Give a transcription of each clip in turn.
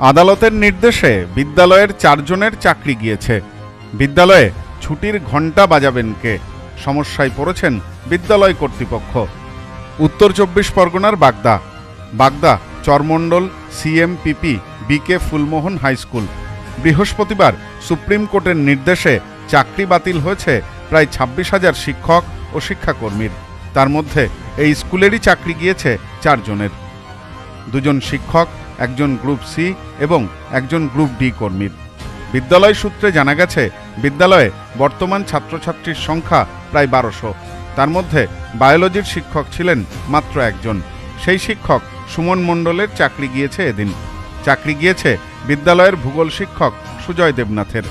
আদালতের নির্দেশে বিদ্যালয়ের চারজনের চাকরি গিয়েছে। বিদ্যালয়ে ছুটির ঘণ্টা বাজাবেন কে? সমস্যায় পড়েছেন বিদ্যালয় কর্তৃপক্ষ। উত্তর চব্বিশ পরগনার Bagda. Bagda Charmandal CMPP BK Fulmohan high school. বৃহস্পতিবার সুপ্রিম কোর্টের নির্দেশে চাকরি বাতিল হয়েছে প্রায় ছাব্বিশ হাজার শিক্ষক ও শিক্ষাকর্মীর। তার মধ্যে এই স্কুলেরই চাকরি গিয়েছে চারজনের। দুজন শিক্ষক একজন গ্রুপ সি এবং একজন গ্রুপ ডি কর্মীর। বিদ্যালয় সূত্রে জানা গেছে, বিদ্যালয়ে বর্তমান ছাত্রছাত্রীর সংখ্যা প্রায় বারোশো। তার মধ্যে বায়োলজির শিক্ষক ছিলেন মাত্র একজন। সেই শিক্ষক সুমন মণ্ডলের চাকরি গিয়েছে এদিন। চাকরি গিয়েছে বিদ্যালয়ের ভূগোল শিক্ষক সুজয় দেবনাথের।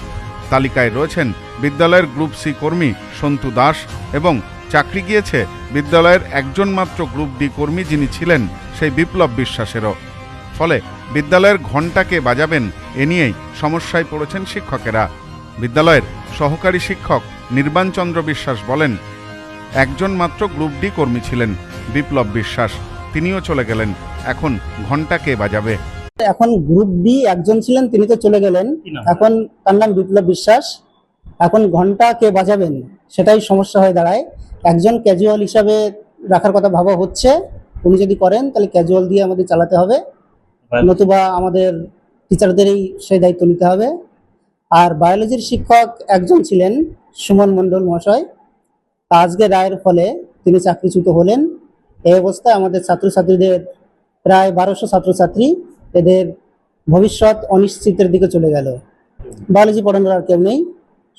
তালিকায় রয়েছেন বিদ্যালয়ের গ্রুপ সি কর্মী সন্তু দাস এবং চাকরি গিয়েছে বিদ্যালয়ের একজন মাত্র গ্রুপ ডি কর্মী যিনি ছিলেন সেই বিপ্লব বিশ্বাসেরও। ফলে বিদ্যালয়ের ঘণ্টাকে বাজাবেন এ নিয়েই সমস্যায় পড়েছেন শিক্ষকেরা। বিদ্যালয়ের সহকারী শিক্ষক নির্বাণচন্দ্র বিশ্বাস বলেন একজন মাত্র গ্রুপ ডি কর্মী ছিলেন বিপ্লব বিশ্বাস। তিনিও চলে গেলেন এখন ঘণ্টা কে বাজাবে। এখন গ্রুপ ডি একজন ছিলেন তিনি তো চলে গেলেন। এখন তার নাম বিপ্লব বিশ্বাস। এখন ঘণ্টা কে বাজাবেন সেটাই সমস্যা হয়ে দাঁড়ায়। একজন ক্যাজুয়াল হিসাবে রাখার কথা ভাবা হচ্ছে। উনি যদি করেন তাহলে ক্যাজুয়াল দিয়ে আমাদের চালাতে হবে। নতুবা আমাদের টিচারদেরই সেই দায়িত্ব নিতে হবে। আর বায়োলজির শিক্ষক একজন ছিলেন সুমন মণ্ডল মহাশয়। আজকে রায়ের ফলে তিনি চাকরিচ্যুত হলেন। এই অবস্থায় আমাদের ছাত্রছাত্রীদের প্রায় বারোশো ছাত্রছাত্রী এদের ভবিষ্যৎ অনিশ্চিতের দিকে চলে গেল। বায়োলজি পড়ানোর আর কেউ নেই।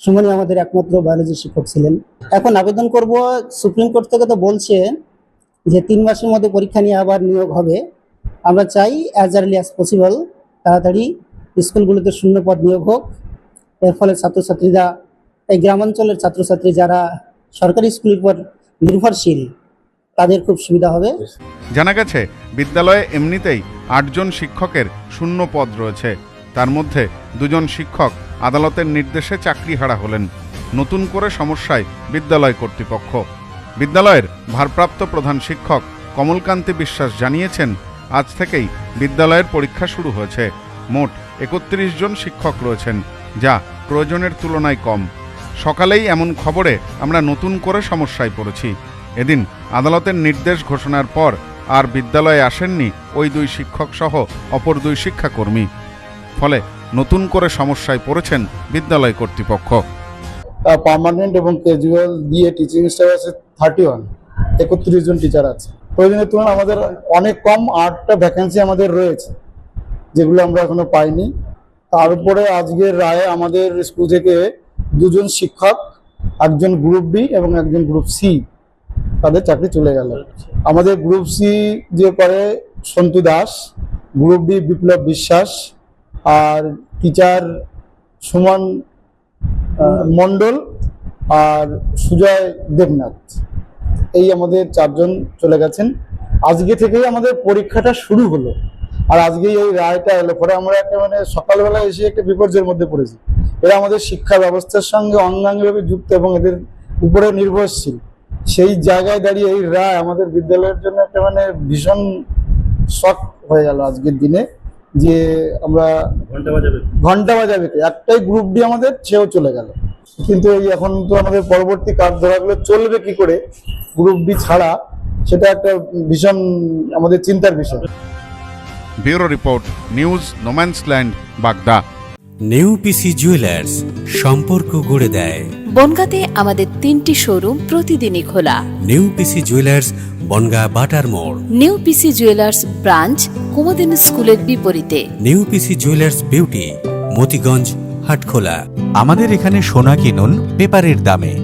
সুমনই আমাদের একমাত্র বায়োলজি শিক্ষক ছিলেন। এখন আবেদন করব, সুপ্রিম কোর্ট থেকে তো বলছে যে তিন মাসের মধ্যে পরীক্ষা নিয়ে আবার নিয়োগ হবে। আমরা চাই অ্যাজ আর্লি অ্যাজ পসিবল তাড়াতাড়ি স্কুলগুলোতে শূন্য পদ নিয়োগ হোক। এর ফলে ছাত্রছাত্রীরা, এই গ্রামাঞ্চলের ছাত্রছাত্রী যারা সরকারি স্কুলের উপর নির্ভরশীল, তাদের খুব সুবিধা হবে। জানা গেছে, বিদ্যালয়ে এমনিতেই আটজন শিক্ষকের শূন্য পদ রয়েছে। তার মধ্যে দুজন শিক্ষক আদালতের নির্দেশে চাকরি হারা হলেন। নতুন করে সমস্যায় বিদ্যালয় কর্তৃপক্ষ। বিদ্যালয়ের ভারপ্রাপ্ত প্রধান শিক্ষক কমলকান্তি বিশ্বাস জানিয়েছেন আজ থেকেই বিদ্যালয়ের পরীক্ষা শুরু হয়েছে। মোট একত্রিশ জন শিক্ষক রয়েছেন, যা প্রয়োজনের তুলনায় কম। সকালেই এমন খবরে আমরা নতুন করে সমস্যায় পড়েছি। এদিন আদালতের নির্দেশ ঘোষণার পর আর বিদ্যালয়ে আসেননি ওই দুই শিক্ষক সহ অপর দুই শিক্ষাকর্মী। ফলে নতুন করে সমস্যায় পড়েছেন বিদ্যালয় কর্তৃপক্ষ। পার্মানেন্ট এবং ক্যাজুয়াল দিয়ে টিচিং স্টাফ আছে থার্টি ওয়ান একত্রিশ জন টিচার আছে। প্রয়োজনের তুলনায় আমাদের অনেক কম আটটা ভ্যাকেন্সি আমাদের রয়েছে, যেগুলো আমরা এখনও পাইনি। তার উপরে আজকের রায়ে আমাদের স্কুল থেকে দুজন শিক্ষক, একজন গ্রুপ বি এবং একজন গ্রুপ সি তাদের চাকরি চলে গেল। আমাদের গ্রুপ সি যে করে সন্তু দাস গ্রুপ ডি বিপ্লব বিশ্বাস, আর টিচার সুমন মণ্ডল, আর সুজয় দেবনাথ। এই আমাদের চারজন চলে গেছেন। আজকে থেকেই আমাদের পরীক্ষাটা শুরু হলো। আর আজকেই এই রায়টা এলো। পরে আমরা একটা মানে সকালবেলা এসে একটা বিপর্যয়ের মধ্যে পড়েছি। এরা আমাদের শিক্ষা ব্যবস্থার সঙ্গে অঙ্গাঙ্গিভাবে যুক্ত এবং এদের উপরে নির্ভরশীল। সেই জায়গায় দাঁড়িয়ে এই রায় আমাদের বিদ্যালয়ের জন্য একটা মানে ভীষণ শখ হয়ে গেল আজকের দিনে যে আমরা ঘণ্টা বাজাবে। কে? একটাই গ্রুপ ডি আমাদের সেও চলে গেল। কিন্তু এই এখন তো আমাদের পরবর্তী কাজ ধরাগুলো চলবে কি করে? গ্রুপ ডি ছাড়া সেটা একটা ভীষণ আমাদের চিন্তার বিষয়। Bureau report news no man's land Bagda. New PC jewellers সম্পর্ক গড়ে দেয়। বনগাঁতে আমাদের তিনটি শোরুম প্রতিদিনই খোলা। নেউপিসি জুয়েলার্স বনগা বাটার মোড়। New PC jewellers branch Kumudini স্কুলের বিপরীতে। New PC Jewellers beauty Motiganj Hatkhola. আমাদের এখানে সোনা কিনুন পেপারের দামে।